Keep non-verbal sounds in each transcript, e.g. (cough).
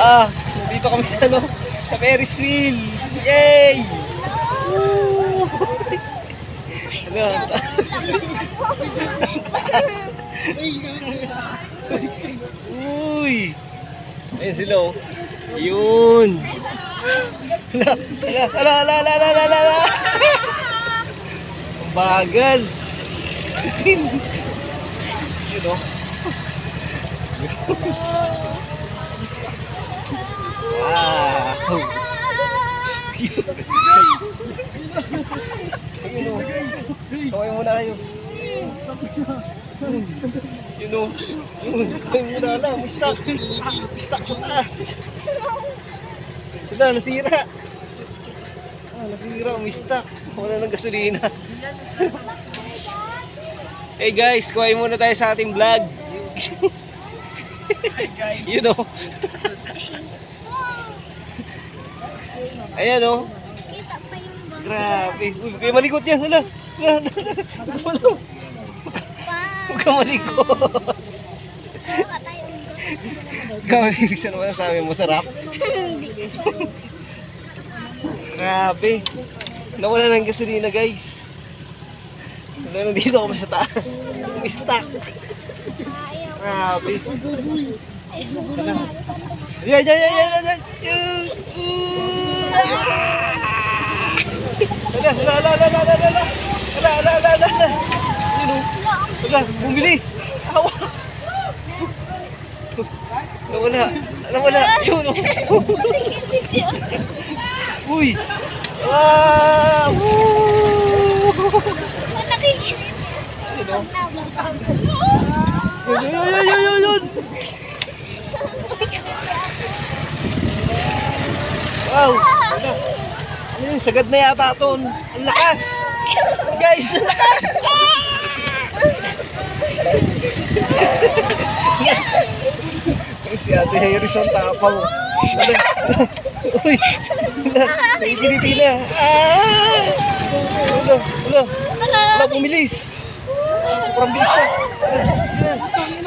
Ah, dito kami sa ano, sa Ferris wheel. Yay! Woo! (laughs) Ano, taas. Uy! Ayun sila oh. Yun! Hala, hala, hala, hala, hala, hala, hala. Ang bagal. (laughs) Yun oh. Wow! Ayun o. Kaway muna kayo. Sino? Yun. Kaway muna lang. May stock sa taas. Wala, nasira. Ah, nasira. May stock. Wala ng gasolina. hey guys, kaway muna tayo sa ating vlog. you know. Ayan o. Bangka. Grabe. Uy, kaya malikot yan. Hala. Huwag ka malikot. Baka tayong Gawin, saan naman sabi mo? Sarap? Grabe. Nawala ng gasolina, guys. Wala na dito kami sa taas. May stock. Grabe. Yan, yan, yan, yan, yan, hala, hala, hala, hala, hala. Hala, hala, hala, hala, hala. Yun, oh. Hala, bumilis. Awa. Nawala. Nawala. Yun, oh. Uy. Ah! Woo! Nakikinig. Yun, oh. Nabang. Yun, yun, yun, yun, yun. Wow! Ano? Yun? Sagad na yata ito. Ang lakas! Guys, ang lakas! si Ate Harrison. Ano? Uy! Naigiliti na. Ah! Ano? Ano? Ano? Bumilis! Ah, sobrang bilis na.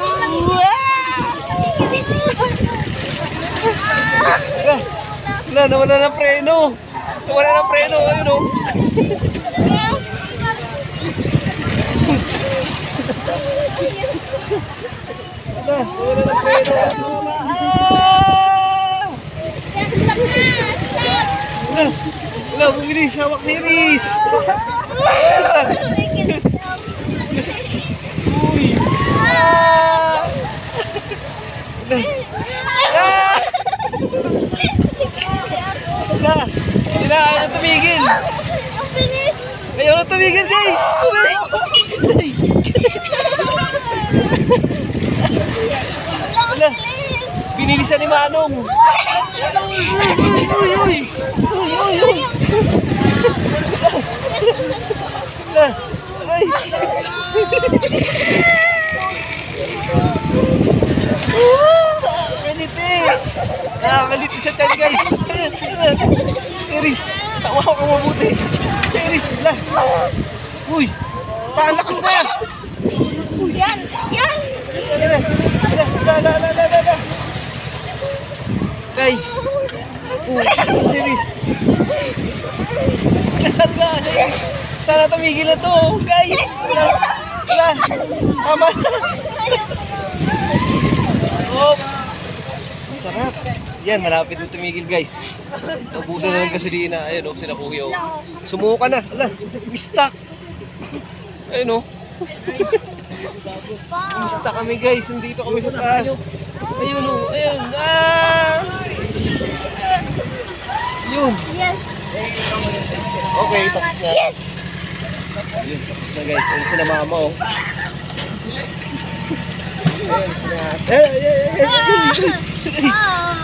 Wala, wala, nawala ng preno. Nawala ng preno, ayun o. Wala, preno. Ah! Yan, stop na! Stop! Wala, wala, bumilis. Hawak ni Riz. Uy. Ah! Wala. Ah! Wala. Wala, ayaw na tumigil. Ayaw na tumigil, guys. Aray. Aray. Wala. Binilisan ni Manong. Uy, uy, uy, uy. Uy, uy. Wala. Aray. Nakakalit eh. Nakakalit isa dyan, guys. Eris, tawa ka mabuti. Eris, la. Uy, palakas na yan. Yan! Yan! La, la, la, la, la, la, la. Guys. Oh, Eris. Kasal ka, Eris. Sana tumigil na to, guys. Wala, wala. Tama na. Oh. Sarap. Yan, malapit na tumigil guys. Naubusan na ng gasolina. Ayun oh, sila kuya oh. Sumuka na. Ala, mistak. Ayun oh. Mista kami guys. Nandito kami sa taas. Ayun oh. Ayun. Ah! Yun. Yes! Okay, tapos na. Yes! Ayun, tapos na guys. Ayun sila mama oh. Ayun sila. (laughs)